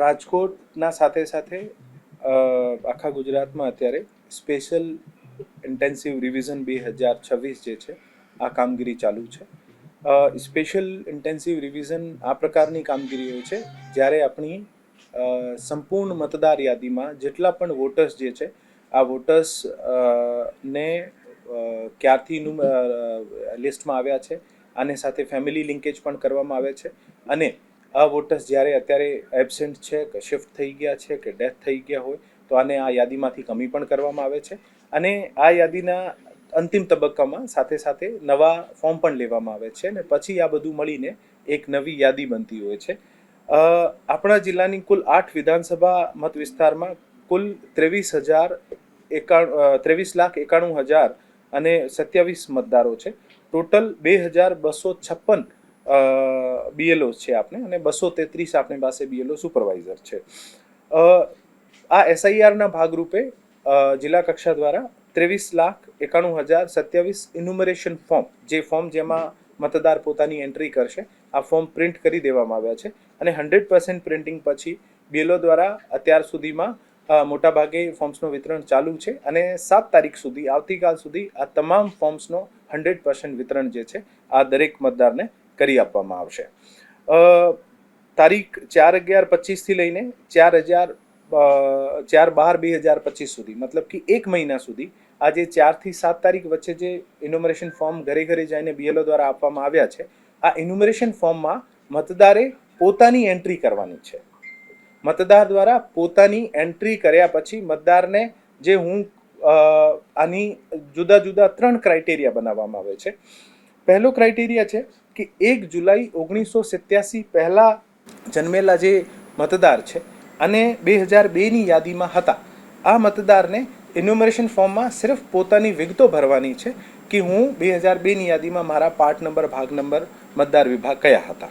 રાજકોટના સાથે સાથે આખા ગુજરાતમાં અત્યારે સ્પેશિયલ ઇન્ટેન્સિવ રિવિઝન બે હજાર છવ્વીસ જે છે, આ કામગીરી ચાલુ છે. સ્પેશિયલ ઇન્ટેન્સિવ રિવિઝન આ પ્રકારની કામગીરી હોય છે, જ્યારે આપણી સંપૂર્ણ મતદાર યાદીમાં જેટલા પણ વોટર્સ જે છે, આ વોટર્સ ને ક્યારથી લિસ્ટમાં આવ્યા છે, આને સાથે ફેમિલી લિંકેજ પણ કરવામાં આવે છે. અને આ વોટર્સ જ્યારે અત્યારે એબસેન્ટ છે કે શિફ્ટ થઈ ગયા છે કે ડેથ થઈ ગયા હોય, તો આને આ યાદીમાંથી કમી પણ કરવામાં આવે છે. અને આ યાદીના અંતિમ તબક્કામાં સાથે સાથે નવા ફોર્મ પણ લેવામાં આવે છે અને પછી આ બધું મળીને એક નવી યાદી બનતી હોય છે. આપણા જિલ્લાની કુલ આઠ વિધાનસભા મત વિસ્તારમાં કુલ ત્રેવીસ હજાર એકાણું ત્રેવીસ લાખ એકાણું હજાર અને સત્યાવીસ મતદારો છે. ટોટલ બે હજાર બસો છપ્પન બીએલઓ છે આપણે અને બસો તેત્રીસ આપણી પાસે બીએલઓ સુપરવાઇઝર છે. આ એસઆઈઆરના ભાગરૂપે જિલ્લા કક્ષા દ્વારા ત્રેવીસ લાખ એકાણું હજાર સત્યાવીસ ઇન્યુમરેશન ફોર્મ જે ફોર્મ જેમાં મતદાર પોતાની એન્ટ્રી કરશે, આ ફોર્મ પ્રિન્ટ કરી દેવામાં આવ્યા છે અને હંડ્રેડ પર્સન્ટ પ્રિન્ટિંગ પછી બીએલઓ દ્વારા અત્યાર સુધીમાં મોટાભાગે ફોર્મ્સનું વિતરણ ચાલુ છે અને સાત તારીખ સુધી, આવતીકાલ સુધી આ તમામ ફોર્મ્સનો હંડ્રેડ પર્સન્ટ વિતરણ જે છે, આ દરેક મતદારને કરી આપવામાં આવશે. તારીખ ચાર અગિયાર પચીસથી લઈને ચાર હજાર ચાર બાર બે હજાર પચીસ સુધી, મતલબ કે એક મહિના સુધી આ જે ચારથી સાત તારીખ વચ્ચે જે ઇન્યુમરેશન ફોર્મ ઘરે ઘરે જઈને બીએલઓ દ્વારા આપવામાં આવ્યા છે, આ ઇન્યુમરેશન ફોર્મમાં મતદારે પોતાની એન્ટ્રી કરવાની છે. મતદાર દ્વારા પોતાની એન્ટ્રી કર્યા પછી મતદારને જે હું આની જુદા જુદા ત્રણ ક્રાઇટેરિયા બનાવવામાં આવે છે. પહેલો ક્રાઇટેરિયા છે કે એક જુલાઈ ઓગણીસો સિત્યાસી પહેલાં જન્મેલા જે મતદાર છે અને બે હજાર બેની યાદીમાં હતા. આ મતદારને ઇન્યુમરેશન ફોર્મમાં સિર્ફ પોતાની વિગતો ભરવાની છે કે હું બે હજાર બેની યાદીમાં મારા પાર્ટ નંબર ભાગ નંબર મતદાર વિભાગ કયા હતા.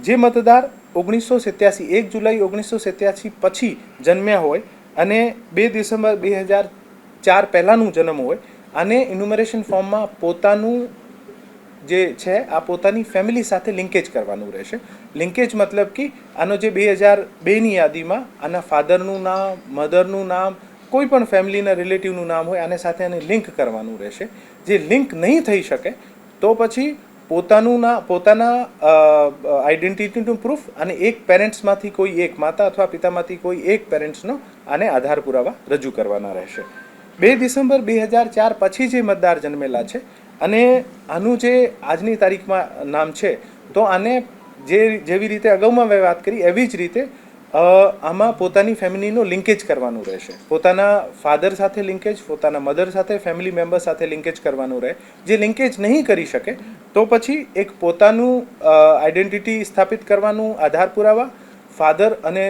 જે મતદાર ઓગણીસો સિત્યાસી, એક જુલાઈ ઓગણીસો સિત્યાસી પછી જન્મ્યા હોય અને બે ડિસેમ્બર બે હજાર ચાર પહેલાંનું જન્મ હોય અને ઇન્યુમરેશન ફોર્મમાં પોતાનું જે છે, આ પોતાની ફેમિલી સાથે લિંકેજ કરવાનું રહેશે. લિંકેજ મતલબ કે આનો જે બે હજાર બેની યાદીમાં આના ફાધરનું નામ મધરનું નામ, કોઈ પણ ફેમિલીના રિલેટિવનું નામ હોય, આને સાથે આને લિંક કરવાનું રહેશે. જે લિંક નહીં થઈ શકે, તો પછી પોતાનું ના, પોતાના આઈડેન્ટિટીનું પ્રૂફ અને એક પેરેન્ટ્સમાંથી કોઈ એક માતા અથવા પિતામાંથી કોઈ એક પેરેન્ટ્સનો આને આધાર પુરાવા રજૂ કરવાના રહેશે. બે ડિસેમ્બર બે હજાર ચાર પછી જે મતદાર જન્મેલા છે અને આનું જે આજની તારીખમાં નામ છે, તો આને જે જેવી રીતે અગાઉમાં મેં વાત કરી, એવી જ રીતે આમાં પોતાની ફેમિલીનો લિંકેજ કરવાનું રહેશે. પોતાના ફાધર સાથે લિંકેજ, પોતાના મધર સાથે, ફેમિલી મેમ્બર સાથે લિંકેજ કરવાનું રહે. જે લિંકેજ નહીં કરી શકે, તો પછી એક પોતાનું આઈડેન્ટિટી સ્થાપિત કરવાનું, આધાર પુરાવા, ફાધર અને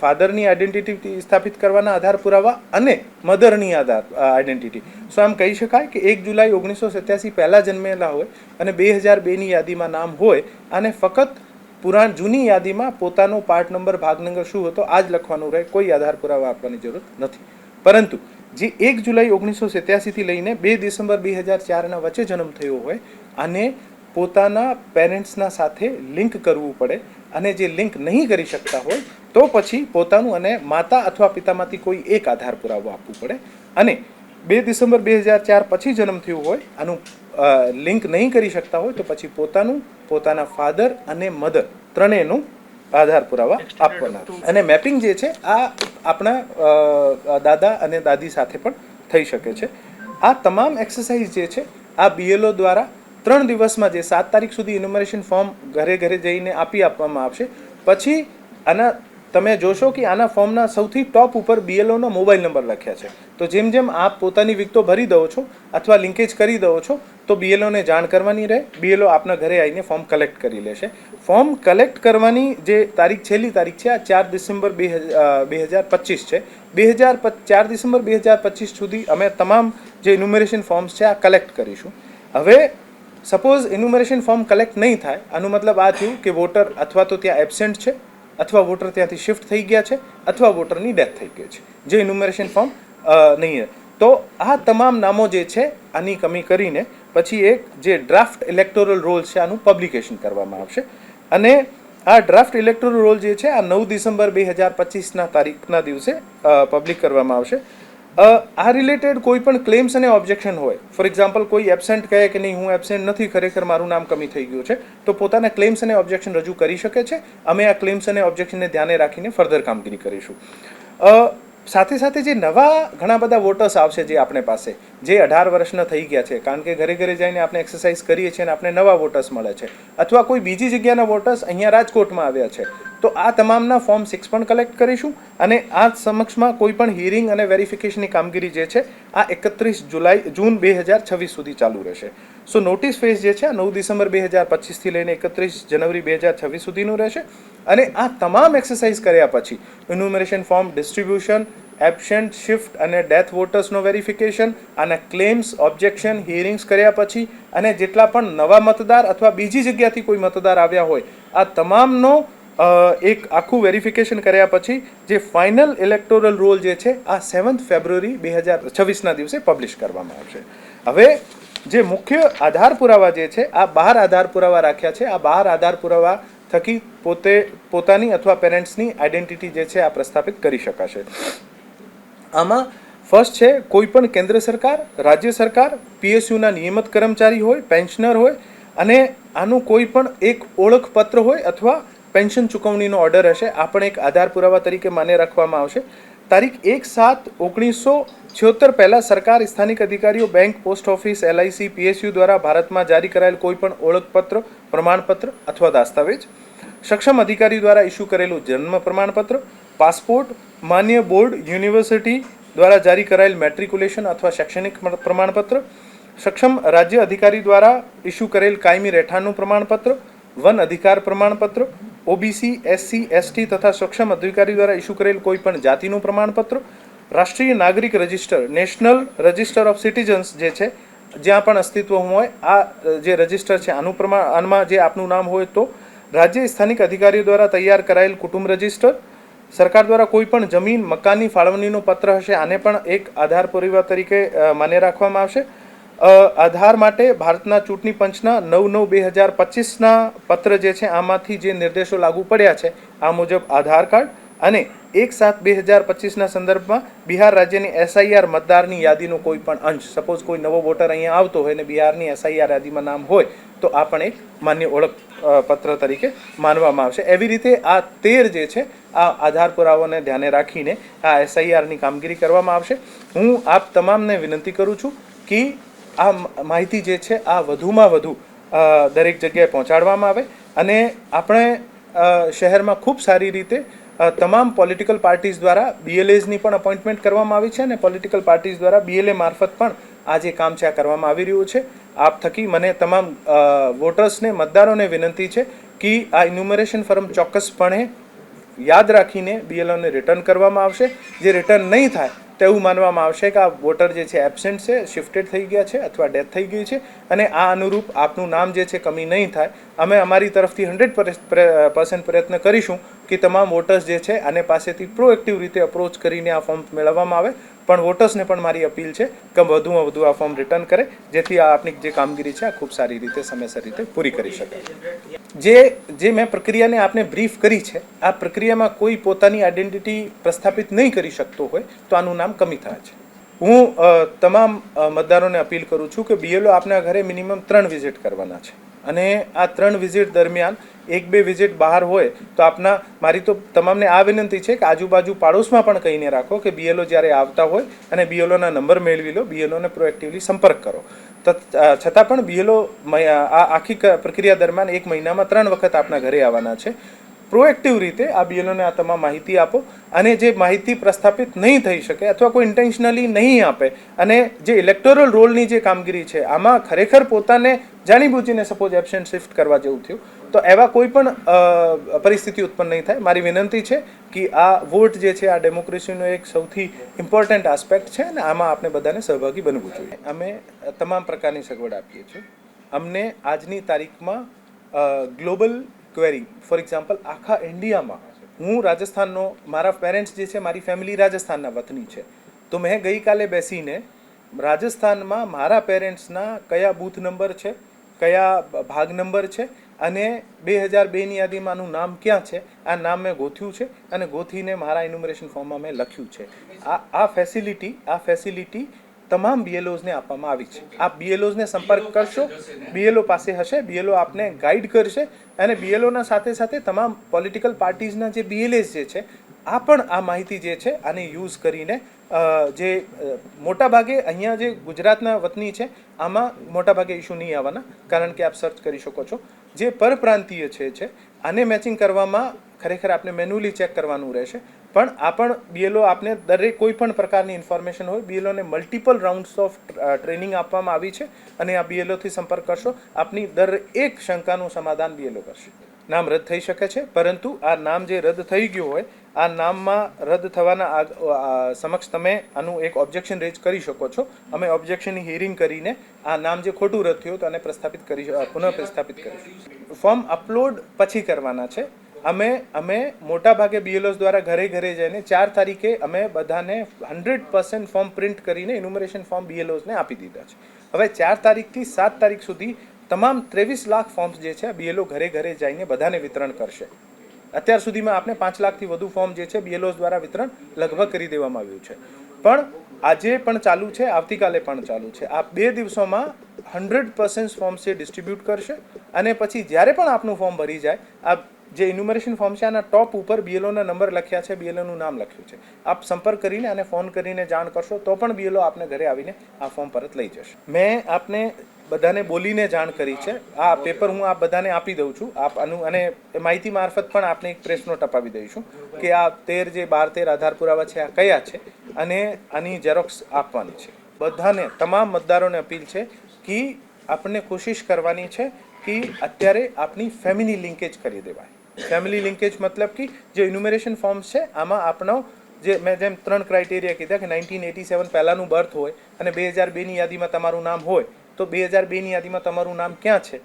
ફાધરની આઈડેન્ટિટી સ્થાપિત કરવાના આધાર પુરાવા અને મધરની આધાર આઈડેન્ટિટી સો આમ કહી શકાય કે એક જુલાઈ ઓગણીસો સત્યાસી પહેલાં જન્મેલા હોય અને બે હજાર બેની યાદીમાં નામ હોય અને ફક્ત પુરાણ, જૂની યાદીમાં પોતાનો પાર્ટ નંબર ભાગ નંબર શું હતો આ જ લખવાનું રહે, કોઈ આધાર પુરાવા આપવાની જરૂર નથી. પરંતુ, જે એક જુલાઈ ઓગણીસો સત્યાસીથી લઈને બે ડિસેમ્બર બે હજાર ચારના વચ્ચે જન્મ થયો હોય અને પોતાના પેરેન્ટ્સના સાથે લિંક કરવું પડે અને જે લિંક નહીં કરી શકતા હોય તો પછી પોતાનું અને માતા અથવા પિતામાંથી કોઈ એક આધાર પુરાવો આપવું પડે. અને બે ડિસેમ્બર બે હજાર ચાર પછી જન્મ થયું હોય આનું લિંક નહીં કરી શકતા હોય તો પછી પોતાનું પોતાના ફાધર અને મધર ત્રણેયનું આધાર પુરાવા આપવાના. અને મેપિંગ જે છે આ આપણા દાદા અને દાદી સાથે પણ થઈ શકે છે. આ તમામ એક્સરસાઇઝ જે છે આ બીએલઓ દ્વારા ત્રણ દિવસમાં જે સાત તારીખ સુધી ઇન્યુમરેશન ફોર્મ ઘરે ઘરે જઈને આપી આપવામાં આવશે. પછી આના તમે જોશો કે આના ફોર્મના સૌથી ટોપ ઉપર બીએલઓનો મોબાઈલ નંબર લખ્યા છે. તો જેમ જેમ આપ પોતાની વિગતો ભરી દો છો અથવા લિંકેજ કરી દો છો, તો બીએલઓને જાણ કરવાની રહે. બીએલઓ આપના ઘરે આવીને ફોર્મ કલેક્ટ કરી લેશે. ફોર્મ કલેક્ટ કરવાની જે તારીખ, છેલ્લી તારીખ છે, આ ચાર ડિસેમ્બર બે બે હજાર પચીસ છે. બે હજાર ચાર ડિસેમ્બર બે હજાર પચીસ સુધી અમે તમામ જે ઇન્યુમરેશન ફોર્મ્સ છે, આ કલેક્ટ કરીશું. હવે સપોઝ ઇન્યુમરેશન ફોર્મ કલેક્ટ નહીં થાય, આનું મતલબ આ થયું કે વોટર અથવા તો ત્યાં એબસેન્ટ છે. અથવા વોટર ત્યાંથી શિફ્ટ થઈ ગયા છે, અથવા વોટરની ડેથ થઈ ગઈ છે. જે ઇન્યુમરેશન ફોર્મ નહીં તો આ તમામ નામો જે છે, આની કમી કરીને પછી એક જે ડ્રાફ્ટ ઇલેક્ટોરલ રોલ છે, આનું પબ્લિકેશન કરવામાં આવશે. અને આ ડ્રાફ્ટ ઇલેક્ટોરલ રોલ જે છે, આ નવ ડિસેમ્બર બે હજાર પચીસના તારીખના દિવસે પબ્લિક કરવામાં આવશે. આ રિલેટેડ કોઈ પણ ક્લેમ્સ અને ઓબ્જેક્શન હોય. ફોર એક્ઝામ્પલ કોઈ એબસેન્ટ કહે કે નહીં, હું એબસેન્ટ નથી, ખરેખર મારું નામ કમી થઈ ગયું છે, તો પોતાના ક્લેમ્સ અને ઓબ્જેક્શન રજૂ કરી શકે છે. અમે આ ક્લેમ્સ અને ઓબ્જેક્શનને ધ્યાને રાખીને ફર્ધર કામગીરી કરીશું. સાથે સાથે જે નવા ઘણા બધા વોટર્સ આવશે જે આપણે પાસે, જે અઢાર વર્ષના થઈ ગયા છે, કારણ કે ઘરે ઘરે જઈને આપણે એક્સરસાઇઝ કરીએ છીએ અને આપણે નવા વોટર્સ મળે છે. અથવા કોઈ બીજી જગ્યાના વોટર્સ અહીંયા રાજકોટમાં આવ્યા છે. તો આ તમામના ફોર્મ સિક્સ પણ કલેક્ટ કરીશું અને આ સમક્ષમાં કોઈ પણ હિયરિંગ અને વેરિફિકેશનની કામગીરી જે છે, આ એકત્રીસ જુલાઈ, જૂન બે હજાર છવ્વીસ સુધી ચાલુ રહેશે. સો નોટિસ ફેઝ જે છે, આ નવ ડિસેમ્બર બે હજાર પચીસથી લઈને એકત્રીસ જનવરી બે હજાર છવ્વીસ સુધીનું રહેશે. અને આ તમામ એક્સરસાઇઝ કર્યા પછી enumeration form distribution absent shift અને ડેથ વોટર્સનો વેરિફિકેશન અને ક્લેમ્સ ઓબ્જેક્શન હિયરિંગ્સ કર્યા પછી અને જેટલા પણ નવા મતદાર અથવા બીજી જગ્યાથી કોઈ મતદાર આવ્યા હોય, આ તમામનો એક આખું વેરિફિકેશન કર્યા પછી જે ફાઇનલ ઇલેક્ટોરલ રોલ જે છે, આ સેવન્થ ફેબ્રુઆરી બે હજાર છવ્વીસના દિવસે પબ્લિશ કરવામાં આવશે. હવે જે મુખ્ય આધાર પુરાવા જે છે, આ બહાર આધાર પુરાવા રાખ્યા છે. આ બહાર આધાર પુરાવા થકી પોતે, પોતાની અથવા પેરેન્ટ્સની આઈડેન્ટિટી જે છે, આ પ્રસ્થાપિત કરી શકાશે. આમાં ફર્સ્ટ છે કોઈ પણ કેન્દ્ર સરકાર, રાજ્ય સરકાર પીએસયુના નિયમિત કર્મચારી હોય પેન્શનર હોય, અને આનું કોઈ પણ એક ઓળખપત્ર હોય અથવા પેન્શન ચૂકવણીનો ઓર્ડર હશે, આ પણ એક આધાર પુરાવા તરીકે માન્ય રાખવામાં આવશે. તારીખ એક સાત ઓગણીસો છોતેર પહેલાં સરકાર, સ્થાનિક અધિકારીઓ, bank, post office LIC PSU દ્વારા ભારતમાં જારી કરાયેલ કોઈપણ ઓળખપત્ર, પ્રમાણપત્ર અથવા દસ્તાવેજ. સક્ષમ અધિકારી દ્વારા ઇસ્યુ કરેલું જન્મ પ્રમાણપત્ર, પાસપોર્ટ, માન્ય બોર્ડ, યુનિવર્સિટી દ્વારા જારી કરાયેલ મેટ્રિક્યુલેશન અથવા શૈક્ષણિક પ્રમાણપત્ર. સક્ષમ રાજ્ય અધિકારી દ્વારા ઇસ્યુ કરેલ કાયમી રહેઠાણનું પ્રમાણપત્ર, વન અધિકાર પ્રમાણપત્ર ઓબીસી, એસસી, એસટી તથા સક્ષમ અધિકારી દ્વારા ઇસ્યુ કરેલ કોઈ પણ જાતિનું પ્રમાણપત્ર, રાષ્ટ્રીય નાગરિક register, national register of citizens જે છે, જ્યાં પણ અસ્તિત્વ હોય, આ જે રજિસ્ટર છે, આનું પ્રમાણ આમાં જે આપનું નામ હોય તો રાજ્ય સ્થાનિક અધિકારીઓ દ્વારા તૈયાર કરાયેલ કુટુંબ રજિસ્ટર, સરકાર દ્વારા કોઈ પણ જમીન, મકાનની ફાળવણીનો પત્ર હશે, આને પણ એક આધાર પુરાવા તરીકે માન્ય રાખવામાં આવશે. આધાર માટે ભારતના ચૂંટણી પંચના નવ નવ બે હજાર પચીસના પત્ર જે છે, આમાંથી જે નિર્દેશો લાગુ પડ્યા છે, આ મુજબ આધાર કાર્ડ અને એક સાત બે હજાર પચીસના સંદર્ભમાં બિહાર રાજ્યની એસઆઈઆર મતદારની યાદીનો કોઈ પણ અંશ, સપોઝ કોઈ નવો વોટર અહીંયા આવતો હોય અને બિહારની એસઆઈઆર યાદીમાં નામ હોય, તો આ પણ એક માન્ય ઓળખ પત્ર તરીકે માનવામાં આવશે. એવી રીતે આ તેર જે છે, આ આધાર પુરાવાને ધ્યાને રાખીને આ એસઆઈઆરની કામગીરી કરવામાં આવશે. હું આપ તમામને વિનંતી કરું છું કે આ માહિતી જે છે, આ વધુમાં વધુ દરેક જગ્યાએ પહોંચાડવામાં આવે અને આપણે શહેરમાં ખૂબ સારી રીતે તમામ પોલિટિકલ પાર્ટીઝ દ્વારા બીએલએઝની પણ અપોઇન્ટમેન્ટ કરવામાં આવી છે અને પોલિટિકલ પાર્ટીઝ દ્વારા બીએલએ મારફત પણ આ જે કામ છે, આ કરવામાં આવી રહ્યું છે. આપ થકી મને તમામ વોટર્સને, મતદારોને વિનંતી છે કે આ ઇન્યુમરેશન ફોર્મ ચોક્કસપણે યાદ રાખીને બીએલઓને રિટર્ન કરવામાં આવશે. જે રિટર્ન નહીં થાય તો એવું માનવામાં આવશે કે આ વોટર જે છે એબસેન્ટ છે શિફ્ટેડ થઈ ગયા છે અથવા ડેથ થઈ ગઈ છે અને આ અનુરૂપ આપનું નામ જે છે, કમી નહીં થાય. અમે અમારી તરફથી હંડ્રેડ પર્સન્ટ પ્રયત્ન કરીશું કે તમામ વોટર્સ જે છે, આને પાસેથી પ્રોએક્ટિવ રીતે અપ્રોચ કરીને આ ફોર્મ મેળવવામાં આવે. પણ વોટર્સને પણ મારી અપીલ છે કે વધુમાં વધુ આ ફોર્મ રિટર્ન કરે, જેથી આ આપણી જે કામગીરી છે આ ખૂબ સારી રીતે, સમયસર રીતે પૂરી કરી શકાય. જે જે મેં પ્રક્રિયાને આપને બ્રીફ કરી છે, આ પ્રક્રિયામાં કોઈ પોતાની આઈડેન્ટિટી પ્રસ્થાપિત નહીં કરી શકતો હોય, તો આનું નામ કમી થાય છે. હું તમામ મતદારોને અપીલ કરું છું કે બીએલઓ આપના ઘરે મિનિમમ ત્રણ વિઝિટ કરવાના છે. અને આ ત્રણ વિઝિટ દરમિયાન એક બે વિઝિટ બહાર હોય તો આપના મારી તો તમામને આ વિનંતી છે કે આજુબાજુ પાડોશમાં પણ કહીને રાખો કે બીએલઓ જ્યારે આવતા હોય અને બીએલઓના નંબર મેળવી લો બીએલઓને પ્રોએક્ટિવલી સંપર્ક કરો. છતાં પણ બીએલઓ આ આખી પ્રક્રિયા દરમિયાન એક મહિનામાં ત્રણ વખત આપના ઘરે આવવાના છે. પ્રોએક્ટિવ રીતે આ બીએલઓને આ તમામ માહિતી આપો અને જે માહિતી પ્રસ્થાપિત નહીં થઈ શકે અથવા કોઈ ઇન્ટેન્શનલી નહીં આપે અને જે ઇલેક્ટોરલ રોલની જે કામગીરી છે, આમાં ખરેખર પોતાને જાણીબૂજીને સપોઝ એબસેન્ટ શિફ્ટ કરવા જેવું થયું, તો એવા કોઈ પણ પરિસ્થિતિ ઉત્પન્ન નહીં થાય. મારી વિનંતી છે કે આ વોટ જે છે, આ ડેમોક્રેસીનો એક સૌથી ઇમ્પોર્ટન્ટ આસ્પેક્ટ છે અને આમાં આપણે બધાને સહભાગી બનવું જોઈએ. અમે તમામ પ્રકારની સગવડ આપીએ છીએ. અમને આજની તારીખમાં ગ્લોબલ ક્વેરી ફોર એક્ઝામ્પલ આખા ઇન્ડિયામાં હું રાજસ્થાનનો, મારા પેરેન્ટ્સ જે છે, મારી ફેમિલી રાજસ્થાનના વતની છે. તો મેં ગઈકાલે બેસીને રાજસ્થાનમાં મારા પેરેન્ટ્સના કયા બૂથ નંબર છે, કયા ભાગ નંબર છે અને બે હજાર બેની યાદીમાંનું નામ ક્યાં છે, આ નામ મેં ગોથ્યું છે અને ગોથીને મારા ઇન્યુમરેશન ફોર્મમાં મેં લખ્યું છે. આ આ ફેસિલિટી આ ફેસિલિટી તમામ બીએલઓઝને આપવામાં આવી છે. આપ બીએલઓઝને સંપર્ક કરશો બીએલઓ પાસે હશે બીએલઓ આપને ગાઈડ કરશે અને બીએલઓના સાથે સાથે તમામ પોલિટિકલ પાર્ટીઝના જે બીએલએસ જે છે, આ પણ આ માહિતી જે છે, આને યુઝ કરીને જે મોટાભાગે અહીંયા જે ગુજરાતના વતની છે, આમાં મોટાભાગે ઇશ્યુ નહીં આવવાના, કારણ કે આપ સર્ચ કરી શકો છો. જે પરપ્રાંતીય છે છે, આને મેચિંગ કરવામાં ખરેખર આપણે મેન્યુઅલી ચેક કરવાનું રહેશે. પણ આ પણ બીએલઓ આપને દરેક કોઈ પણ પ્રકારની ઇન્ફોર્મેશન હોય બીએલઓને મલ્ટિપલ રાઉન્ડ્સ ઓફ ટ્રેનિંગ આપવામાં આવી છે અને આ બીએલઓથી સંપર્ક કરશો. આપની દરેક શંકાનું સમાધાન બીએલઓ કરશે. નામ રદ થઈ શકે છે પરંતુ આ નામ જે રદ થઈ ગયું હોય આ નામમાં રદ થવાના સમક્ષ તમે આનું એક ઓબ્જેક્શન રેજ કરી શકો છો. અમે ઓબ્જેક્શનની હિયરિંગ કરીને આ નામ જે ખોટું રદ થયું તો આને પ્રસ્થાપિત કરી પુનઃ પ્રસ્થાપિત કરીશું. ફોર્મ અપલોડ પછી કરવાના છે. અમે અમે મોટા ભાગે બીએલઓસ દ્વારા ઘરે ઘરે જઈને ચાર તારીખે અમે બધાને હંડ્રેડ પર્સન્ટ ફોર્મ પ્રિન્ટ કરીને ઇન્યુમરેશન ફોર્મ બીએલઓસને આપી દીધા છે. હવે ચાર તારીખથી સાત તારીખ સુધી તમામ ત્રેવીસ લાખ ફોર્મ્સ જે છે બીએલઓ ઘરે ઘરે જઈને બધાને વિતરણ કરશે. અત્યાર સુધીમાં આપણે પાંચ લાખથી વધુ ફોર્મ જે છે બીએલઓસ દ્વારા વિતરણ લગભગ કરી દેવામાં આવ્યું છે. પણ આજે પણ ચાલુ છે, આવતીકાલે પણ ચાલુ છે. આ બે દિવસોમાં હંડ્રેડ પર્સન્ટ ફોર્મ્સ એ ડિસ્ટ્રીબ્યુટ કરશે અને પછી જ્યારે પણ આપનું ફોર્મ ભરી જાય આ જે ઇન્યુમરેશન ફોર્મ છે, આના ટોપ ઉપર બીએલઓના નંબર લખ્યા છે બીએલઓનું નામ લખ્યું છે. આપ સંપર્ક કરીને અને ફોન કરીને જાણ કરશો, તો પણ બીએલઓ આપને ઘરે આવીને આ ફોર્મ પરત લઈ જશે. મેં આપને બધાને બોલીને જાણ કરી છે. આ પેપર હું આપ બધાને આપી દઉં છું. આપ આનું અને માહિતી મારફત પણ આપને એક પ્રેસ નોટ અપાવી દઈશું કે આ તેર જે બાર તેર આધાર પુરાવા છે, આ કયા છે અને આની ઝેરોક્સ આપવાની છે. બધાને, તમામ મતદારોને અપીલ છે કે આપણને કોશિશ કરવાની છે કે અત્યારે આપની ફેમિલી લિંકેજ કરી દેવાય ફેમિલી લિંકેજ મતલબ કે જે ઇન્યુમરેશન ફોર્મ્સ છે આમાં આપણો જે મેં જેમ ત્રણ ક્રાઇટેરિયા કીધા કે નાઇન્ટીન એટી સેવન પહેલાંનું બર્થ હોય અને બે હજાર બેની યાદીમાં તમારું નામ હોય તો બે હજાર બેની યાદીમાં તમારું નામ ક્યાં છે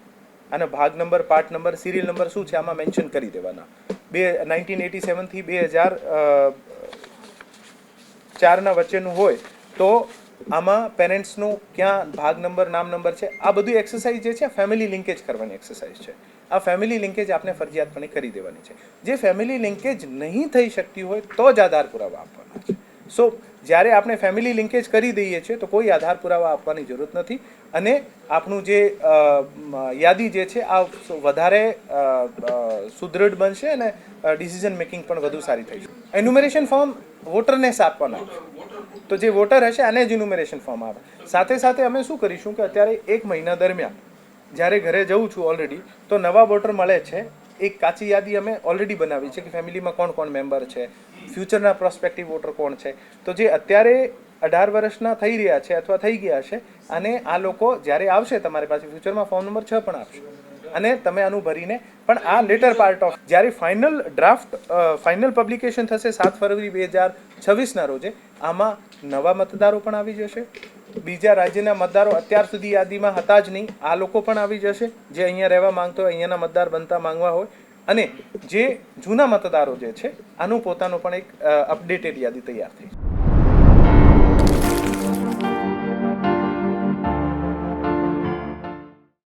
અને ભાગ number part number serial number શું છે આમાં મેન્શન કરી દેવાના બે નાઇન્ટીન એટી સેવનથી બે હજાર ચારના વચ્ચેનું હોય, તો આમાં પેરેન્ટ્સનું ક્યાં ભાગ નંબર, નામ નંબર છે, આ બધું એક્સરસાઇઝ જે છે ફેમિલી લિંકેજ કરવાની એક્સરસાઇઝ છે. આ ફેમિલી લિંકેજ આપણે ફરજિયાતપણે કરી દેવાની છે. જે ફેમિલી લિંકેજ નહીં થઈ શકતી હોય, તો જ આધાર પુરાવા આપવાના છે. સો જ્યારે આપણે ફેમિલી લિંકેજ કરી દઈએ છીએ, તો કોઈ આધાર પુરાવા આપવાની જરૂરત નથી. અને આપણું જે યાદી જે છે, આ વધારે સુદૃઢ બનશે અને ડિસિઝન મેકિંગ પણ વધુ સારી થઈ છે એન્યુમરેશન ફોર્મ વોટરને આપવાના તો જે વોટર હશે, આને જ ઇન્યુમરેશન ફોર્મ આવે. સાથે સાથે અમે શું કરીશું કે અત્યારે એક મહિના દરમિયાન, જ્યારે ઘરે જઉં છું ઓલરેડી તો નવા વોટર મળે છે. એક કાચી યાદી અમે ઓલરેડી બનાવી છે કે ફેમિલીમાં કોણ કોણ મેમ્બર છે ફ્યુચરના પ્રોસ્પેક્ટિવ વોટર કોણ છે. તો જે અત્યારે અઢાર વર્ષના થઈ રહ્યા છે અથવા થઈ ગયા છે અને આ લોકો જ્યારે આવશે તમારી પાસે ફ્યુચરમાં ફોન નંબર છ પણ આપશે. અને તમે આનું ભરીને, પણ આ લેટર પાર્ટ ઓફ જ્યારે ફાઇનલ ડ્રાફ્ટ ફાઇનલ પબ્લિકેશન થશે સાત ફરવરી બે હજાર છવ્વીસના રોજે, આમાં નવા મતદારો પણ આવી જશે. બીજા રાજ્યના મતદારો અત્યાર સુધી યાદીમાં હતા જ નહીં. આ લોકો પણ આવી જશે. જે અહીંયા રહેવા માંગતો હોય, અહીંયાના મતદાર બનતા માંગવા હોય. અને જે જૂના મતદારો જે છે, આનું પોતાનું પણ એક અપડેટેડ યાદી તૈયાર થઈ. છે